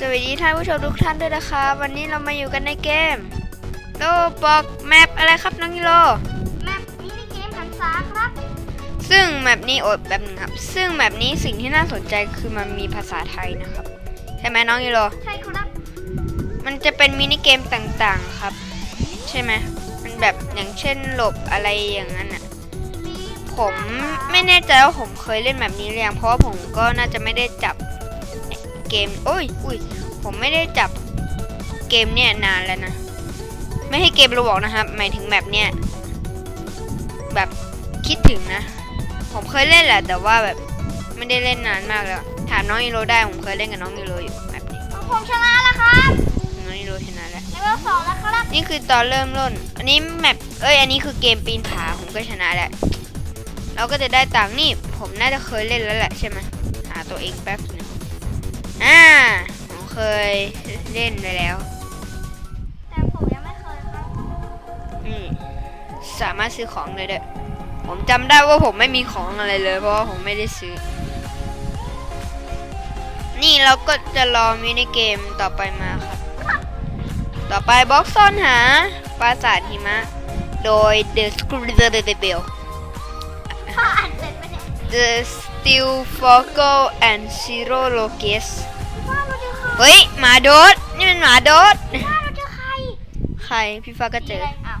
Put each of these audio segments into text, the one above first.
สวัสดีท่านผู้ชมทุกท่านด้วยนะคะ วันนี้เรามาอยู่กันในเกมโลบอกแมปอะไรครับน้องกิโลแมปมินิเกมหันษาครับ ซึ่งแมปนี้อดแบบนึงครับ ซึ่งแมปนี้สิ่งที่น่าสนใจคือมันมีภาษาไทยนะครับ ใช่ไหมน้องกิโลใช่ครับ มันจะเป็นมินิเกมต่างๆครับ ใช่ไหมมันแบบอย่างเช่นหลบอะไรอย่างนั้นอะมีผมไม่แน่ใจว่าผมเคยเล่นแบบนี้หรือยังเพราะว่าผมก็น่าจะไม่ได้จับ เกมโอ้ยอุ้ยผมไม่ได้จับเกมเนี่ยนานแล้วนะ ไม่ให้เกมเราบอกนะครับ หมายถึงแบบเนี้ยแบบคิดถึงนะ ผมเคยเล่นแหละ แต่ว่าแบบไม่ได้เล่นนานมากแล้ว ถามน้องยูโรได้ ผมเคยเล่นกับน้องยูโรอยู่แบบนี้ผมชนะแล้วครับน้องยูโรชนะแล้วเลเวลสองแล้วครับ นี่คือตอนเริ่มต้นอันนี้แมปเอ้ย อันนี้คือเกมปีนผา ผมก็ชนะแหละเราก็จะได้ตังค์นี่ ผมน่าจะเคยเล่นแล้วแหละใช่ไหมหาตัวเองแป๊บหนึง อ่าผมเคยเล่นไปแล้ว แต่ผมยังไม่เคยครับอืมสามารถซื้อของเลยเด้อผมจำได้ว่าผมไม่มีของอะไรเลย เพราะว่าผมไม่ได้ซื้อ นี่เราก็จะรอมินิเกมต่อไปมาครับ ต่อไปบล็อกซ่อนหาปราสาทหิมะ โดย The Scribble พ่ออ่านเสร็จไหมเนี่ย The Steel Fogel and Zero Locus พ่อเรา เจอใครเฮ้ยหมาโดดนี่มันหมาโดดพ่อเราเจอใครใครพี่ฟ้าก็เจอสีะไรอ้าว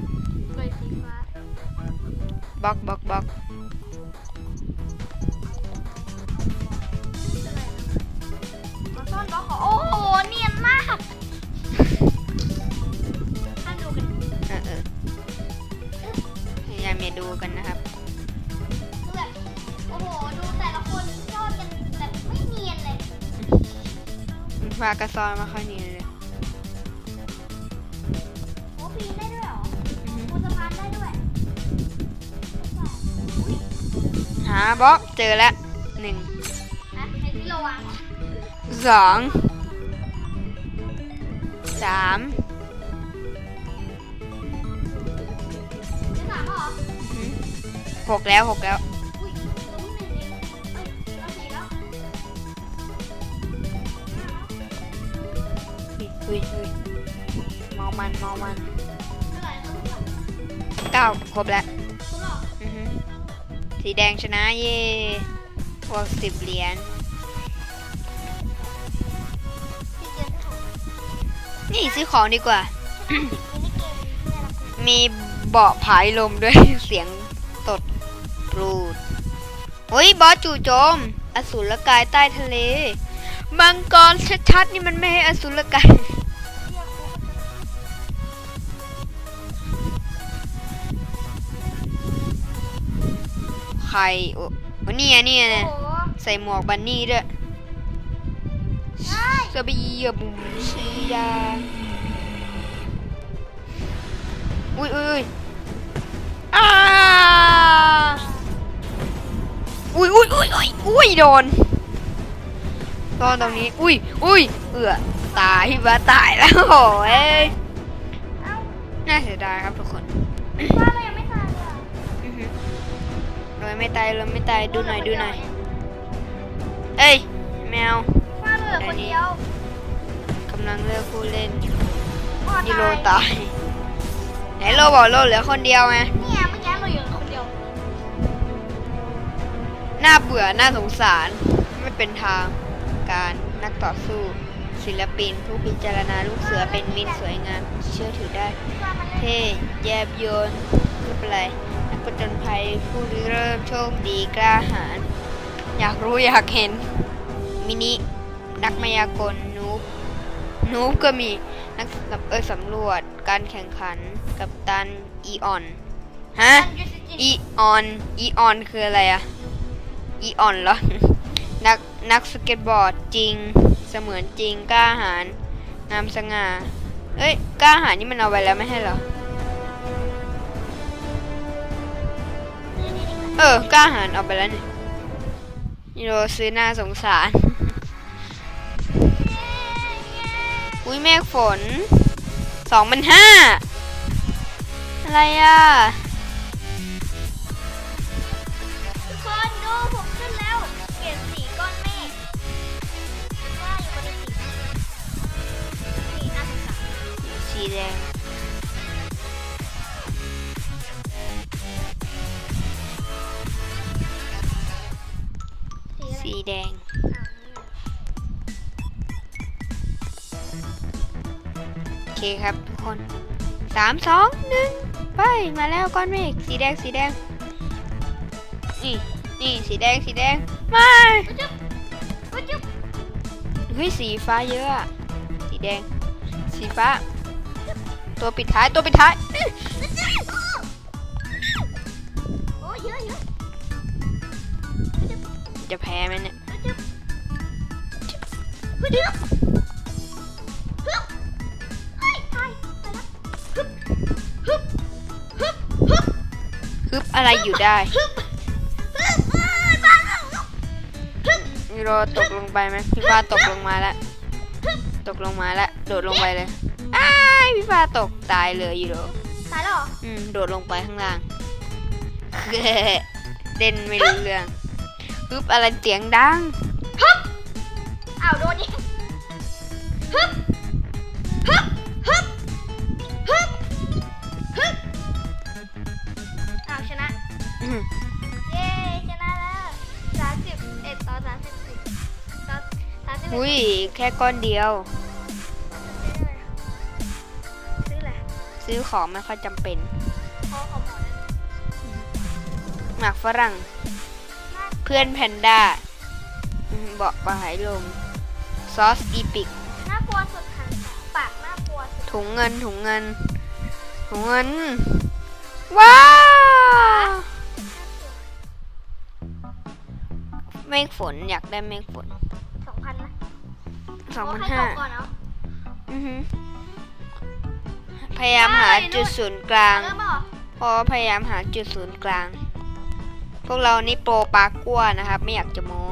เลยสีฟ้าบล็อกบล็อกบล็อกมาซ่อนบล็อกเหรอโอ้โหเนียนมากท่านดูกันเออเออพยายามอย่าดูกันนะครับคือแบบโอ้โห ดูแต่ละคนซ่อนกัน พี่ฟ้ากระซอนมาค่อยนี้เลยโอ้ปีนได้ด้วยเหรออือฮึบนสะพานได้ด้วยอุ้ยหาบล็อกเจอแล้วหนึ่งนะให้พี่ระวังสองสามจะถามเหรออืมหกแล้วหกแล้ว อุ้ยอุ้ยเมามันเมามันเท่าไหร่แล้วลูกสาวเก้าครบแล้วคุณหรออือฮึสีแดงชนะเย่พวกสิบเหรียญพี่เจนถูกนี่ซื้อของดีกว่ามินิเกมเนี่ยนะคุณมีเบาะผายลมด้วยเสียงตดปรูดเฮ้ยบอสจู่โจม อสูรกายใต้ทะเล มังกรชัดๆนี่มันไม่ให้อสูรกาย รโอ้โอ้นี่ไงนี่ไงโอ้เนี่ยโหใส่หมวกบันนี่ด้วยใช่สบียบุมชีดาอุ้ยอุ้ยอุ้ยอ้าอุ้ยอุ้ยอุ้ยอุ้ยอุ้ยโดนตอนตรงนี้ อุ้ยอุ้ยเอือตายบ้าตายแล้วโอ้ยเอ้าน่าเสียดายครับทุกคน ไม่ตายเลยไม่ตายดูหน่อยดูหน่อย เอ้ยแมวว่าเราเหลือคนเดียวกำลังเลือกผู้เล่นพ่อนี่โลตายตายไหนโลบอกโลเหลือคนเดียวไงเนี่ยเมื่อกี้เราอยู่คนเดียวน่าเบื่อน่าสงสารไม่เป็นทางการนักต่อสู้ศิลปินผู้พิจารณาลูกเสือเป็นมิตรสวยงามเชื่อถือได้ว่ามันเล่นเท่แยบยนไม่เป็นไรนัก ประจนภัยผู้ริเริ่มโชคดีกล้าหาญอยากรู้อยากเห็น มินิ นักมายากลนูบนูบก็มีนักสำเออสำรวจการแข่งขันกับตันอีออนฮะอีออนอีออนคืออะไรอะอีออนเหรอ นักนักสเก็ตบอร์ดจริง เสมือนจริงกล้าหาญงามสง่าเอ้ยกล้าหาญนี่มันเอาไว้แล้วไม่ใช่เหรอ เออกล้าหารเอาไปแล้วนี่นี่เราซื้อหน้าสงสาร อุ้ยเมฆฝนสองพันห้าอะไรอะทุกคนดูผมขึ้นแล้ว เปลี่ยนสีก้อนเมฆว่าอยู่บนสีสีน้าสงสารสีแดงีแดง โอเคครับทุกคนสามสองหนึ่งไป มาแล้วก้อนเมฆสีแดงสีแดง นี่นี่สีแดงสีแดงมาเฮ้ยสีฟ้าเยอะ สีแดง สีฟ้า ตัวปิดท้ายตัวปิดท้าย จะแพ้ไหมเนี่ยจุ๊บจุ๊บจุ๊บฮึบเฮ้ยตายไปแล้วฮึบฮึบฮึบฮึบฮึบอะไรอยู่ได้ฮึบฮึบเอ้ยตายแล้วฮึบยูโรตกลงไปไหมพี่ฟ้าตกลงมาแล้ว ตกลงมาแล้ว โดดลงไปเลย อ้ายพี่ฟ้าตกตายเลยยูโรตายแล้วเหรออืม โดดลงไปข้างล่างเด่นไม่รู้เรื่อง ฮึบอะไรเสียงดังฮึบอ้าวโดนอีกฮึบฮึบฮึบฮึบฮึบอ้าวชนะ อืมเย้ชนะแล้วสามสิบเอ็ดต่อสามสิบสี่ต่อสามสิบเอ็ดอุ้ยแค่ก้อนเดียว ซื้ออะไรซื้อของไม่ค่อยจำเป็น พอของหมอนะ หมากฝรั่งเพื่อนแพนด้าอืมบอกปลาไหลมซอสอีปิกน่ากลัวสุดค่ะปากน่ากลัวสุดถุงเงินถุงเงิน ถุงเงิน ว้าวเมฆฝนอยากได้เมฆฝนสองพันนะสองพันโให้ห้าตกก่อนเนาะอือหือพยายามหาจุดศูนย์กลางเริ่มเหรอเพราะว่าพยายามหาจุดศูนย์กลาง พวกเรานี่โปรปลากัวนะครับ ไม่อยากจะโม้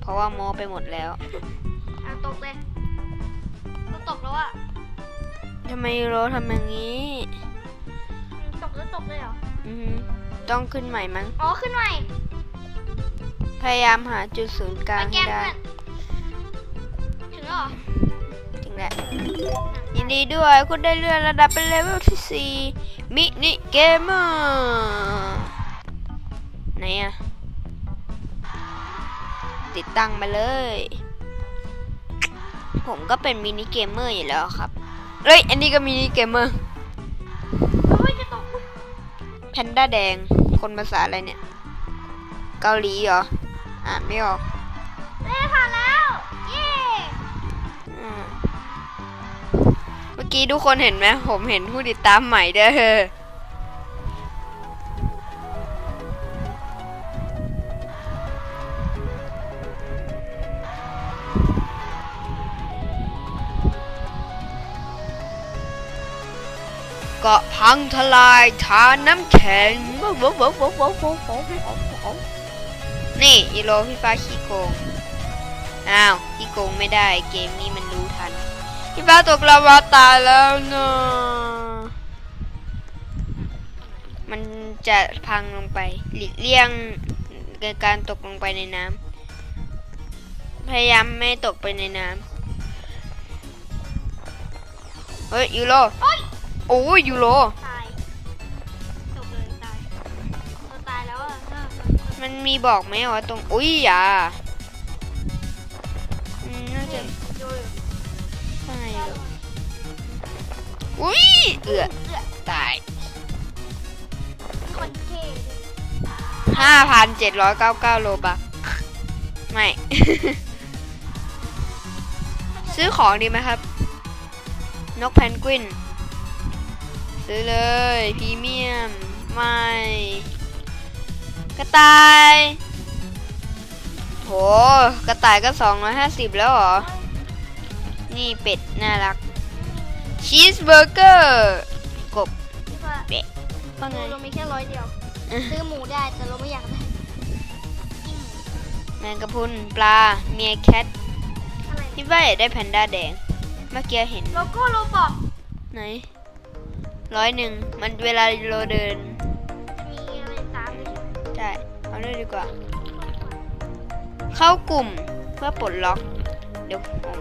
เพราะว่าโม้ไปหมดแล้วอะตกเลยก็ตกแล้วอะทำไมโรทำอย่างนี้อืมตกแล้วตกเลยเหรอ อือหือต้องขึ้นใหม่มั้ง อ๋อ ขึ้นใหม่พยายามหาจุดศูนย์กลางไปแก้ให้มได้เพื่อนถึงแล้วเหรอจริงแหละยินดีด้วยคุณได้เลื่อนระดับเป็นเลเวลที่ 4 มินิเกมเมอร์ไหน อะติดตั้งมาเลย ผมก็เป็นมินิเกมเมอร์อยู่แล้วครับเฮ้ยอันนี้ก็มินิเกมเมอร์เฮ้ยจะตกแพนด้าแดงคนภาษาอะไรเนี่ย เกาหลีเหรอ อ่านไม่ออกเอ้ผ่านแล้ว เย้อืมเมื่อกี้ทุกคนเห็นไหมผมเห็นผู้ติดตามใหม่เด้อ็พังทลายฐานน้ำแข็ง นี่อีโลพี่ฟ้าขี้โกง อ้าวขี้โกงไม่ได้เกมนี้มันรู้ทัน พี่ฟ้าตกลาวาตายแล้วนะมันจะพังลงไปหลีกเลี่ยงการตกลงไปในน้ำพยายามไม่ตกไปในน้ำเฮ้ยยูโร โอ้ยโอ้ยยูโร ตายจบเลยตายเราตายแล้วอะเออมันมีบอกไหมว่าตรง อุ้ยอย่าอืมน่าจะดูอยู่ใช่เลยอุ้ยเอือเอื้อตายคนเท่ห้าพันเจ็ดร้อยเก้าเก้าโลบักไม่ ซื้อของดีไหมครับ นกแพนกวิน ซื้อเลยพรีเมียมไม่กระต่ายโหกระต่ายก็สองร้อยห้าสิบแล้วเหรอ นี่เป็ด น่ารัก ชีสเบอร์เกอร์กบพี่ฟ้าว่าไงเรามีแค่ร้อยเดียว ซื้อหมูได้ แต่เราไม่อยากได้กินหมูแมงกะพรุนปลา เมียแคทอะไรพี่ว่าอยากได้แพนด้าแดง เมื่อกี้เห็น โลโก้โลบอกไหน ร้อยหนึ่งมันเวลาเราเดินมีอะไรตามอยู่ใช่เอาด้วยดีกว่า เข้ากลุ่มเพื่อปลดล็อก เดี๋ยวผม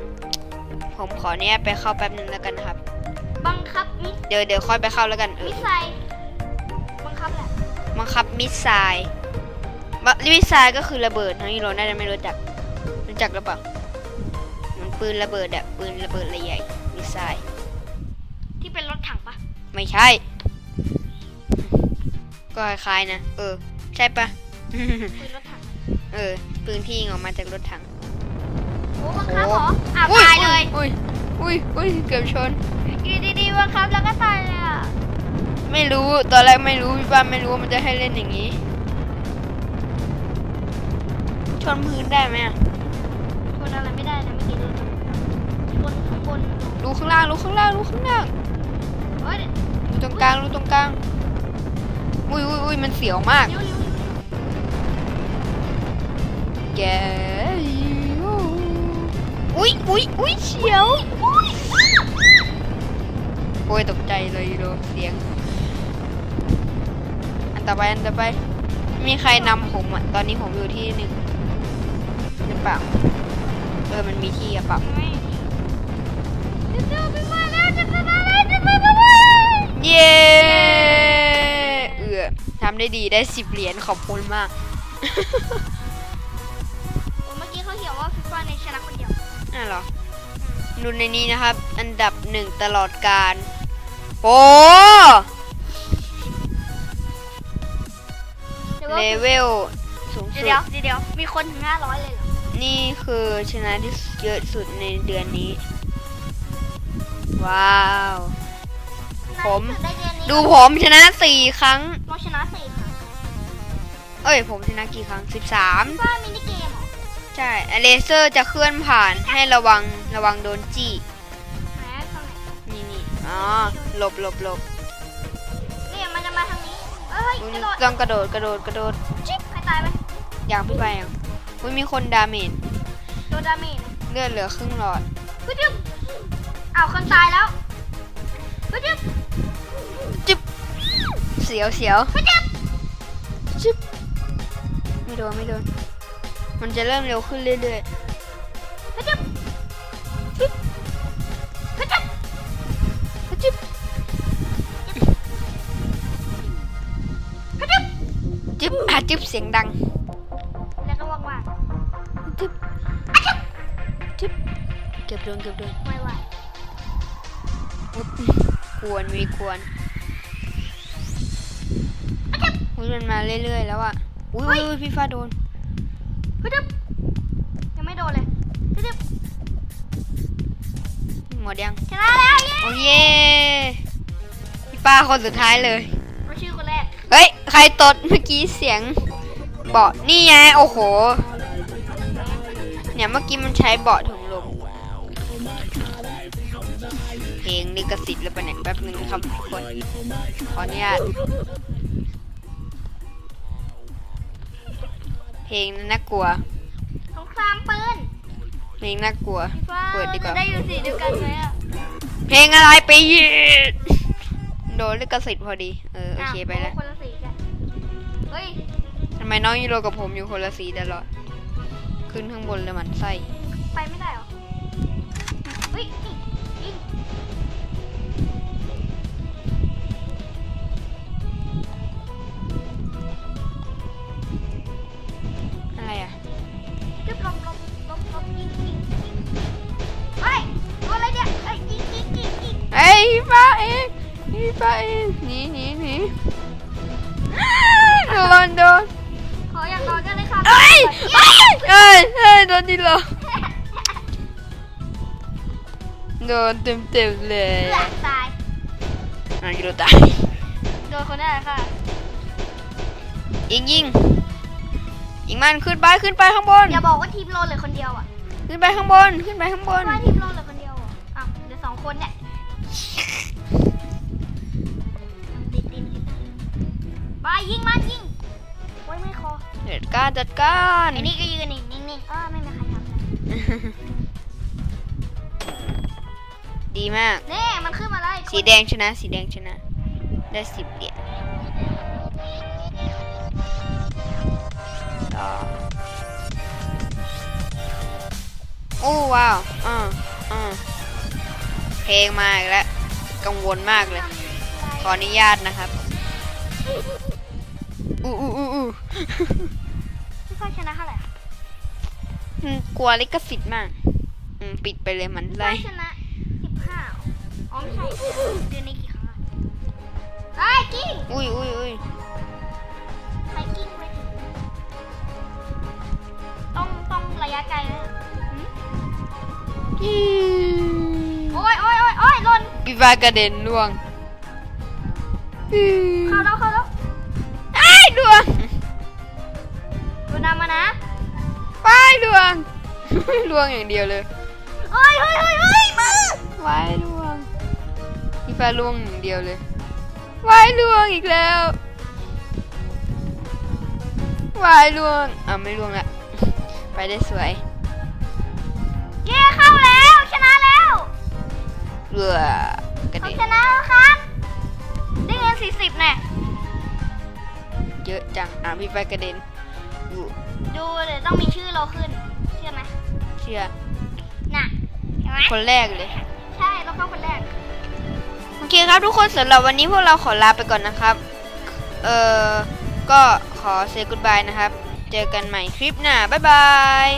ผมขอเนี้ยไปเข้าแป๊บนึงแล้วกันนะครับไปบังคับมิสเดี๋ยวเดี๋ยวค่อยไปเข้าแล้วกันเอมิอสไซล์บังคับแหละบังคับมิสไซล์บะมิสไซล์ก็คือระเบิดน้องยูโรน่าจะไม่รู้จักรู้จักหรือเปล่าเหมือนปืนระเบิดอะปืนระเบิดระใหญ่มิสไซล์ที่เป็นรถถังปะ ไม่ใช่ ก็คล้ายๆนะ เออ ใช่ปะปืนรถถัง เออ ปืนที่ยิงออกมาจากรถถัง โอ้บังคับเหรออ้าวอุ้ตายเลย อุ้ย อุ้ย อุ้ย เกือบชนอยู่ดีๆบังคับแล้วก็ตายเลยอะ ไม่รู้ ตอนแรกไม่รู้พี่ป้าไม่รู้ว่ามันจะให้เล่นอย่างนี้ ชนพื้นได้ไหมอะชนอะไรไม่ได้นะเมื่อกี้ดูบนข้างบนดูข้างล่างดูข้างล่างดูข้างล่างเฮ้ยดู ตรงกลางดูตรงกลาง อุ้ยอุ้ยอุ้ยมันเสียวมากเร็วเร็วแกอุ้ยอุ้ยอุ้ยเฉียว โอ้ยตกใจเลยโดนเสียง อันต่อไปอันต่อไป มีใครนำผมอะ ตอนนี้ผมอยู่ที่หนึ่งหรือเปล่า เออ มันมีที่อะเปล่าไม่เร็วๆไปมาแล้วจะมาแล้วจะมาแล้วเย้เออทำได้ดีได้สิบเหรียญขอบคุณมากโอ้เมื่อกี้เขาเขียนว่าฟิฟาในชนะคนเดียวอะเหรอดูในนี้นะครับ อันดับหนึ่งตลอดการโอ้เดี๋ยวเลเวลสูงสุดเดี๋ยวเดี๋ยวเดี๋ยวมีคนถึงห้าร้อยเลยเหรอ นี่คือชนะที่เยอะสุดในเดือนนี้ ว้าว ผมได้เดือนนี้ดูผมชนะสี่ครั้งเราชนะสี่ครั้ง เอ้ยผมชนะกี่ครั้งสิบสามฟ้ามินิเกมเหรอใช่เลเซอร์จะเคลื่อนผ่านให้ระวังระวังโดนจี้ ไหนข้างไหนนี่นี่อ๋อหลบหลบหลบนี่มันจะมาทางนี้เอ้ยอุ๊ยกระโดดต้องกระโดดกระโดดกระโดด จิ๊บใครตายไหมอย่างพี่ไปอะอุ้ยมีคนดาเมจโดนดาเมจเลือดเหลือครึ่งหลอดปึ๊บจิ๊บอ้าวคนตายแล้วปึ๊บจิ๊บจึ๊บเสียวเสียวปึ๊บจิ๊บจึ๊บ ไม่โดนไม่โดน มันจะเริ่มเร็วขึ้นเรื่อยปึ๊บจิ๊บปึ๊บจิ๊บๆจึ๊บปึ๊บจิ๊บจึ๊บอะจึ๊บเสียงดัง แล้วก็ว่างจึ๊บจึ๊บเก็บโดนเก็บโดนๆไม่ไหวอุ๊บกวนมีกวนอุ้ยมันมาเรื่อยๆแล้วอะ อุ้ยอุ้ยอุ้ยพี่ฟ้าโดนปึ๊บจิ๊บยังไม่โดนเลยปึ๊บจิ๊บหมดยังชนะแล้วเย้โอ้เย่พี่ป้าคนสุดท้ายเลยเราชื่อคนแรกเฮ้ยใครตดเมื่อกี้เสียงเบาะนี่ไงโอ้โห เนี่ยเมื่อกี้มันใช้เบาะถุงลมเพลงลิขสิทธิ์หรือเปล่าเนี่ยแป๊บนึงครับทุกคนขออนุญาต เพลงนั้นน่ากลัวสงครามปืนเพลงน่ากลัวพี่ฟ้าเปิดดีกว่า จะได้อยู่สีเดียวกันไหมอะเพลงอะไรไปยีดโดนลิขสิทธิ์พอดี เออโอเคไปแล้ว คนละสีกันเฮ้ยทำไมน้องยูโรกับผมอยู่คนละสีตลอด ขึ้นข้างบนเลยหมันไส้ ไปไม่ได้เหรอเฮ้ย พี่ฟ้าเองหนีหนีหนีโดนโดนขออย่างน้อยก็ได้ค่ะเอ้ยเอ้ยเอ้ยเอ้ยโดนดิเหรอโดนเต็มเต็มๆเลยเลือดตายอะยูโรตายโดนคนนั้นแหละค่ะยิงยิงยิงมันขึ้นไปขึ้นไปข้างบน อย่าบอกว่าทีมโลนเหลือคนเดียวอะขึ้นไปข้างบนขึ้นไปข้างบน ว่าทีมโลนเหลือคนเดียวอะอ้าวเหลือสองคนเนี่ย ไปยิงมันยิงโอ้ยไม่คอจัดการจัดการไอ้นี่ก็ยืนนิ่งนิ่งๆเออไม่มีใครทำเลยดีมาก เน่มันขึ้นมาแล้วอีกคนสีแดงชนะ สีแดงชนะ ได้สิบเหรียญต่อโอ้ว้าวอ่าอ่าเพลงมาอีกแล้วกกังวลมากเลย ขออนุญาตนะครับอู้อู้อู้อู้ พี่ฝ้ายชนะเท่าไหร่อืมกลัวลิขสิทธิ์มาก อืมปิดไปเลยมันพี่ไรฝ้ายชนะสิบห้าอ๋อไม่ใช่เดือนนี้กี่ครั้งอะไอ้ยกิ้งอุ้ยอุ้ยอุ้ยไปกิ้งไปถึงต้องต้องระยะไกลนะหืมโอ้ยโอ้ยโอ้ยโอ้ยหล่นพี่ฟ้ากระเด็นล่วงเข้าแล้วเข้าแล้ว ไอ้ายล่วง ดูนำมานะว้ายล่วงล่วงอย่างเดียวเลยเฮ้ยเฮ้ยเฮ้ยเฮ้ยมือว้ายล่วงพี่ฟ้าล่วงอย่างเดียวเลยว้ายล่วงอีกแล้วว้ายล่วงอะไม่ล่วงละไปได้สวยเย้เข้าแล้วชนะแล้วเรือกระเราเด็นชนะแล้วครับได้เงินสี่สิบแน่เยอะจังอะพี่ฟ้ากระเด็นอู้ ดูเดี๋ยวต้องมีชื่อเราขึ้น เชื่อไหมเชื่อน่ะเห็นไหมคนแรกเลย ใช่เราเข้าคนแรก โอเคครับทุกคนสำหรับวันนี้พวกเราขอลาไปก่อนนะครับ เอ่อ ก็ขอเซ y g ก o ดบายนะครับ เจอกันใหม่คลิปหน้า บ๊ายบาย